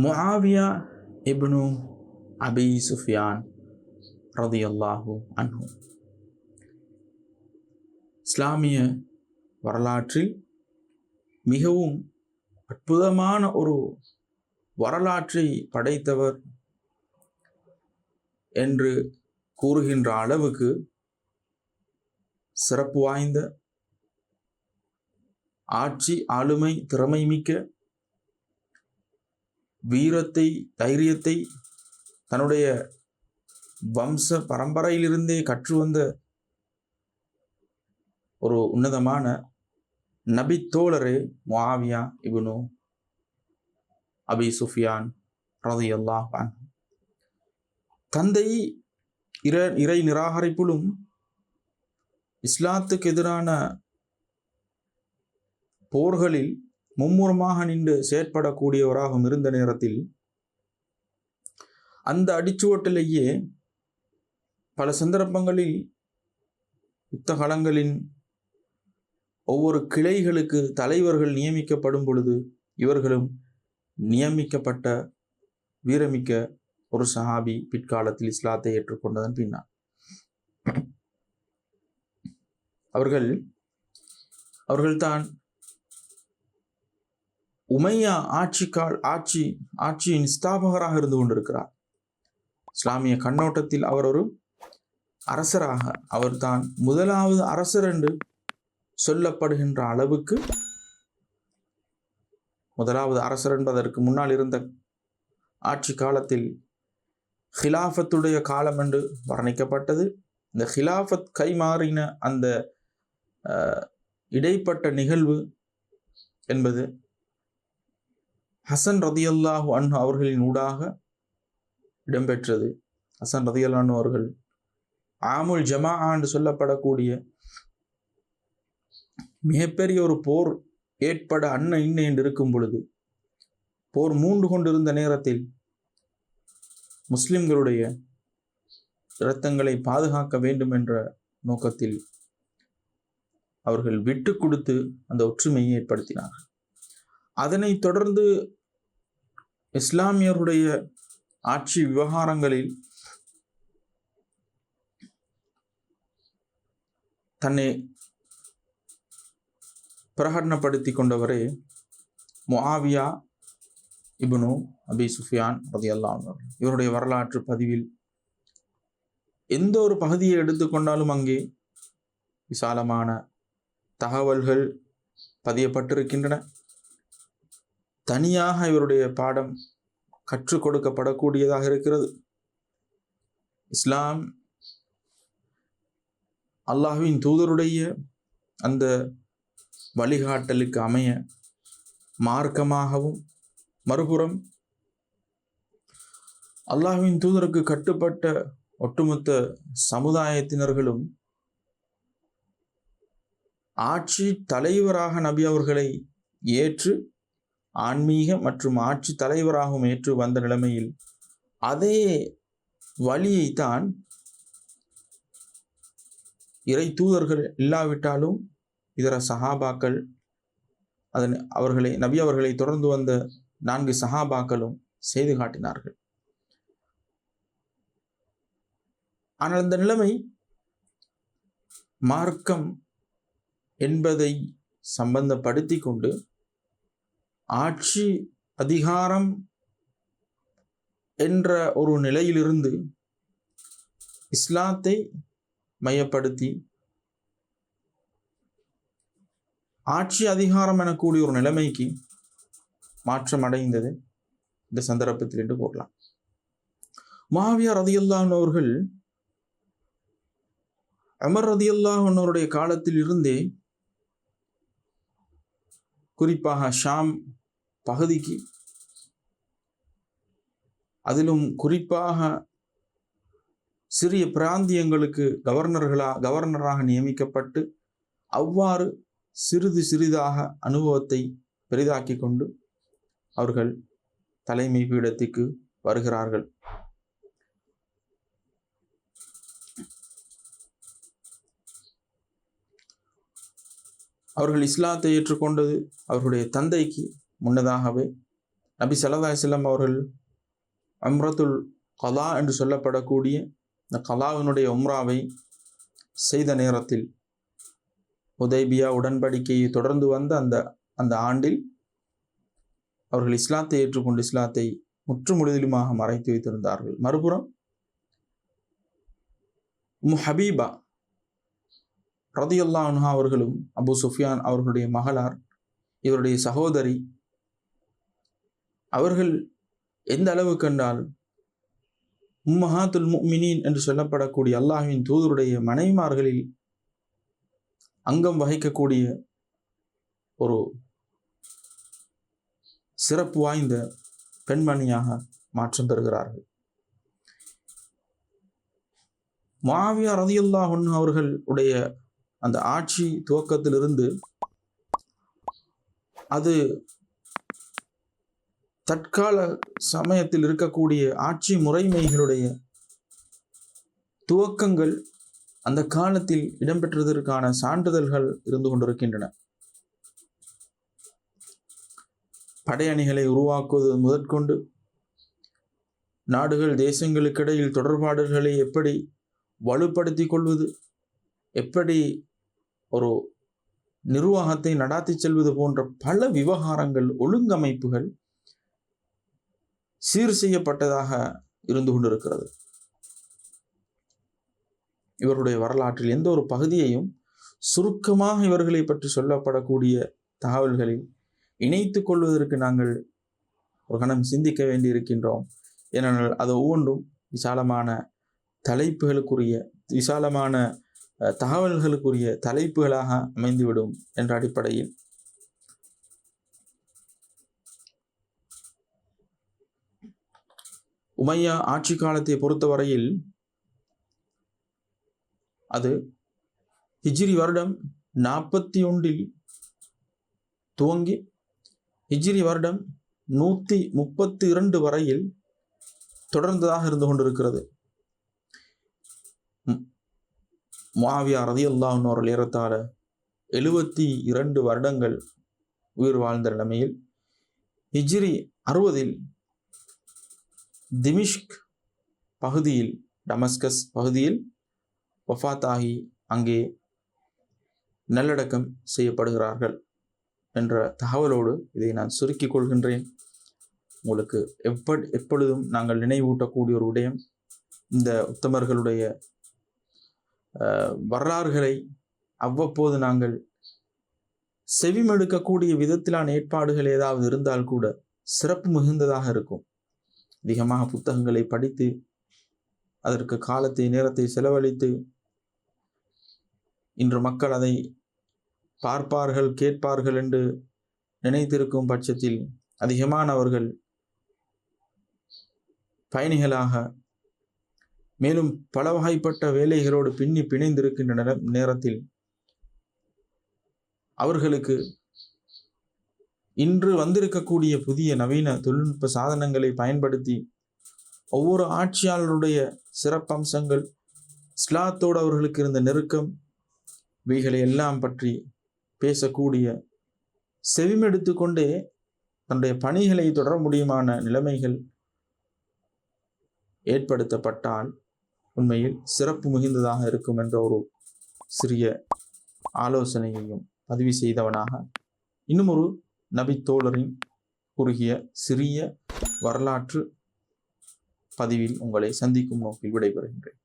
முஆவியா இப்னு அபி சுஃபியான் ரதியல்லாஹு அன்ஹு. இஸ்லாமிய வரலாற்றில் மிகவும் அற்புதமான ஒரு வரலாற்றை படைத்தவர் என்று கூறுகின்ற அளவுக்கு சிறப்பு வாய்ந்த ஆட்சி ஆளுமை திறமை மிக்க வீரத்தை தைரியத்தை தன்னுடைய வம்ச பரம்பரையிலிருந்தே கற்று வந்த ஒரு உன்னதமான நபி தோழரே முஆவியா இபுனு அபி சுஃபியான் ரதி அல்லாஹான் தந்தை இர இறை நிராகரிப்பிலும் இஸ்லாத்துக்கு எதிரான போர்களில் மும்முரமாக நின்று செயற்படக்கூடியவராகவும் இருந்த நேரத்தில் அந்த அடிச்சுவட்டிலேயே பல சந்தர்ப்பங்களில் யுத்தகலங்களின் ஒவ்வொரு கிளைகளுக்கு தலைவர்கள் நியமிக்கப்படும் பொழுது இவர்களும் நியமிக்கப்பட்ட வீரமிக்க ஒரு சஹாபி பிற்காலத்தில் இஸ்லாத்தை ஏற்றுக்கொண்டதன் பின்னால். அவர்கள் அவர்கள்தான் உமையா ஆட்சி கால் ஆட்சி ஆட்சியின் ஸ்தாபகராக இருந்து கொண்டிருக்கிறார். இஸ்லாமிய கண்ணோட்டத்தில் அவர் ஒரு அரசராக அவர்தான் முதலாவது அரசர் என்று சொல்லப்படுகின்ற அளவுக்கு முதலாவது அரசர் என்பதற்கு முன்னால் இருந்த ஆட்சி காலத்தில் ஹிலாஃபத்துடைய காலம் என்று வர்ணிக்கப்பட்டது. இந்த ஹிலாஃபத் கைமாறின அந்த இடைப்பட்ட நிகழ்வு என்பது ஹசன் ரதியல்லாஹு அன்ஹு அவர்களின் ஊடாக இடம்பெற்றது. ஹசன் ரதியல்லாஹு அவர்கள் ஆமுல் ஜமா என்று சொல்லப்படக்கூடிய மிகப்பெரிய ஒரு போர் ஏற்பட அன்ன இன்ன என்று இருக்கும் பொழுது போர் மூண்டு கொண்டிருந்த நேரத்தில் முஸ்லிம்களுடைய இரத்தங்களை பாதுகாக்க வேண்டும் என்ற நோக்கத்தில் அவர்கள் விட்டு கொடுத்து அந்த ஒற்றுமையை ஏற்படுத்தினார்கள். அதனைத் தொடர்ந்து இஸ்லாமியருடைய ஆட்சி விவகாரங்களில் தன்னை பிரகடனப்படுத்தி கொண்டவரே முஆவியா இபுனு அபி சுஃபியான் ரதியல்லாஹு அன்ஹு. இவருடைய வரலாற்று பதிவில் எந்த ஒரு பகுதியை எடுத்துக்கொண்டாலும் அங்கே விசாலமான தகவல்கள் பதியப்பட்டிருக்கின்றன. தனியாக இவருடைய பாடம் கற்றுக் கொடுக்கப்படக்கூடியதாக இருக்கிறது. இஸ்லாம் அல்லாஹ்வின் தூதருடைய அந்த வழிகாட்டலுக்கு அமைய மார்க்கமாகவும் மறுபுறம் அல்லாஹ்வின் தூதருக்கு கட்டுப்பட்ட ஒட்டுமொத்த சமுதாயத்தினர்களும் ஆட்சி தலைவராக நபி அவர்களை ஏற்று ஆன்மீக மற்றும் ஆட்சி தலைவராகவும் ஏற்று வந்த நிலைமையில் அதே வழியைத்தான் இறை தூதர்கள் இல்லாவிட்டாலும் இதர சஹாபாக்கள் அதன் அவர்களை நபி அவர்களை தொடர்ந்து வந்த நான்கு சஹாபாக்களும் செய்து காட்டினார்கள். ஆனால் அந்த நிலைமை மார்க்கம் என்பதை சம்பந்தப்படுத்தி கொண்டு ஆட்சி அதிகாரம் என்ற ஒரு நிலையிலிருந்து இஸ்லாத்தை மையப்படுத்தி ஆட்சி அதிகாரம் எனக்கூடிய ஒரு நிலைமைக்கு மாற்றம் அடைந்தது. இந்த சந்தர்ப்பத்தில் என்று கூறலாம். மாவியா ரதியுல்லான் அவர்கள் அமர் ரதியுல்லாஹன் அவருடைய காலத்தில் இருந்தே குறிப்பாக ஷாம் பகுதிக்கு அதிலும் குறிப்பாக சிறிய பிராந்தியங்களுக்கு கவர்னர்களா கவர்னராக நியமிக்கப்பட்டு அவ்வாறு சிறிது சிறிதாக அனுபவத்தை பெரிதாக்கி கொண்டு அவர்கள் தலைமை பீடத்துக்கு வருகிறார்கள். அவர்கள் இஸ்லாத்தை ஏற்றுக்கொண்டது அவர்களுடைய தந்தைக்கு முன்னதாகவே நபி ஸல்லல்லாஹு இஸ்லாம் அவர்கள் அம்ரத்துல் கலா என்று சொல்லப்படக்கூடிய இந்த கலாவினுடைய உம்ராவை செய்த நேரத்தில் உதைபியா உடன்படிக்கையை தொடர்ந்து வந்த அந்த அந்த ஆண்டில் அவர்கள் இஸ்லாத்தை ஏற்றுக்கொண்டு இஸ்லாத்தை முற்றுமுழுதலுமாக மறைத்து வைத்திருந்தார்கள். மறுபுறம் உம் ஹபீபா ரதியுல்லா அவர்களும் அபு சுஃபியான் அவர்களுடைய மகளார் இவருடைய சகோதரி அவர்கள் எந்த அளவு கண்டால் உம்மஹாத்துல் முக்மினின் என்று சொல்லப்படக்கூடிய அல்லாஹின் தூதருடைய மனைவிமார்களில் அங்கம் வகிக்கக்கூடிய ஒரு சிறப்பு வாய்ந்த பெண்மணியாக மாற்றம் பெறுகிறார்கள் மாவியா ரதியுல்லா அவர்கள் உடைய அந்த ஆட்சி துவக்கத்திலிருந்து அது தற்கால சமயத்தில் இருக்கக்கூடிய ஆட்சி முறைமைகளுடைய துவக்கங்கள் அந்த காலத்தில் இடம்பெற்றதற்கான சான்றிதழ்கள் இருந்து கொண்டிருக்கின்றன. படையணிகளை உருவாக்குவது முதற்கொண்டு நாடுகள் தேசங்களுக்கிடையில் தொடர்பாடுகளை எப்படி வலுப்படுத்தி கொள்வது எப்படி ஒரு நிர்வாகத்தை நடாத்தி செல்வது போன்ற பல விவகாரங்கள் ஒழுங்கமைப்புகள் சீர் செய்யப்பட்டதாக இருந்து கொண்டிருக்கிறது. இவருடைய வரலாற்றில் எந்த ஒரு பகுதியையும் சுருக்கமாக இவர்களை பற்றி சொல்லப்படக்கூடிய தகவல்களில் இணைத்து கொள்வதற்கு நாங்கள் ஒரு கணம் சிந்திக்க வேண்டியிருக்கின்றோம். ஏனென்றால் அது ஒவ்வொன்றும் விசாலமான தலைப்புகளுக்குரிய விசாலமான தகவல்களுக்குரிய தலைப்புகளாக அமைந்துவிடும் என்ற அடிப்படையில் உமையா ஆட்சி காலத்தை பொறுத்தவரையில் அது ஹிஜ்ரி வருடம் நாற்பத்தி ஒன்றில் துவங்கி ஹிஜ்ரி வருடம் நூற்றி முப்பத்தி இரண்டு வரையில் தொடர்ந்ததாக இருந்து கொண்டிருக்கிறது. மாவியா ரதி அவர்கள் ஏறத்தாழ எழுபத்தி இரண்டு வருடங்கள் உயிர் வாழ்ந்த நிலைமையில் ஹிஜ்ரி அறுபதில் திமிஷ்க் பகுதியில் டமஸ்கஸ் பகுதியில் வஃபாத்தாகி அங்கே நல்லடக்கம் செய்யப்படுகிறார்கள் என்ற தகவலோடு இதை நான் சுருக்கிக் கொள்கின்றேன். உங்களுக்கு எப்ப எப்பொழுதும் நாங்கள் நினைவூட்டக்கூடிய ஒரு விடயம் இந்த உத்தமர்களுடைய வரலாறுகளை அவ்வப்போது நாங்கள் செவிமெடுக்கக்கூடிய விதத்திலான ஏற்பாடுகள் ஏதாவது இருந்தால் கூட சிறப்பு மிகுந்ததாக இருக்கும். அதிகமாக புத்தகங்களை படித்து அதற்கு காலத்தை நேரத்தை செலவழித்து இன்று மக்கள் அதை பார்ப்பார்கள் கேட்பார்கள் என்று நினைத்திருக்கும் பட்சத்தில் அதிகமானவர்கள் பயணிகளாக மேலும் பல வகைப்பட்ட வேலைகளோடு பின்னி பிணைந்திருக்கின்ற நேரத்தில். அவர்களுக்கு இன்று வந்திருக்கக்கூடிய புதிய நவீன தொழில்நுட்ப சாதனங்களை பயன்படுத்தி ஒவ்வொரு ஆட்சியாளருடைய சிறப்பம்சங்கள் ஸ்லாத்தோடு அவர்களுக்கு இருந்த நெருக்கம் இவைகளை எல்லாம் பற்றி பேசக்கூடிய செவிமெடுத்து கொண்டே தன்னுடைய பணிகளை தொடர முடியுமான நிலைமைகள் ஏற்படுத்தப்பட்டால் உண்மையில் சிறப்பு மிகுந்ததாக இருக்கும் என்ற ஒரு சிறிய ஆலோசனையையும் பதிவு செய்தவனாக இன்னும் ஒரு நபித்தோழரின் குறுகிய சிறிய வரலாற்று பதிவில் உங்களை சந்திக்கும் நோக்கில் விடைபெறுகின்றேன்.